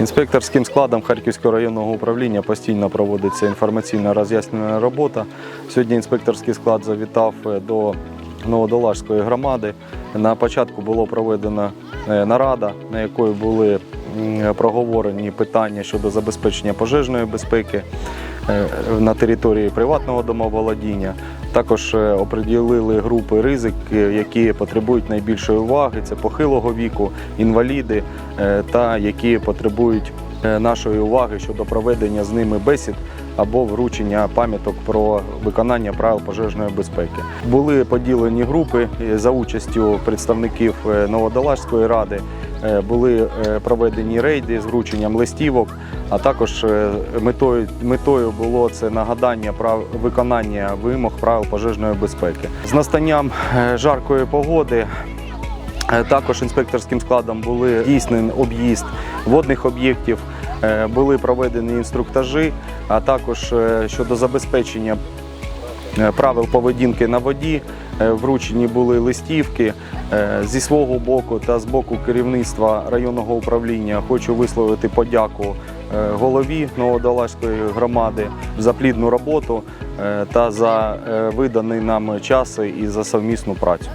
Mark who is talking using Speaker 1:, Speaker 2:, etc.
Speaker 1: Інспекторським складом Харківського районного управління постійно проводиться інформаційна роз'яснювальна робота. Сьогодні інспекторський склад завітав е, до Новодолажської громади. На початку було проведена е, нарада, на якої були проговорені питання щодо забезпечення пожежної безпеки е, на території приватного домоволодіння. Також е, оприділили групи ризик, е, які потребують найбільшої уваги. Це похилого віку, інваліди е, та які потребують нашої уваги щодо проведення з ними бесід або вручення пам'яток про виконання правил пожежної безпеки. Були поділені групи е, за участю представників е, Новодолажської ради. Е, Були е, проведені рейди з врученням листівок, а також е, метою, метою було це нагадання прав виконання вимог правил пожежної безпеки. З настанням е, жаркої погоди Е, Також інспекторським складом були дійсний об'їзд водних об'єктів, е, були проведені інструктажі, а також е, щодо забезпечення е, правил поведінки на воді. е, Вручені були листівки Е, зі свого боку та з боку керівництва районного управління. Хочу висловити подяку е, голові Новодолазької громади за плідну роботу е, та за е, виданий нам час і за совмісну працю.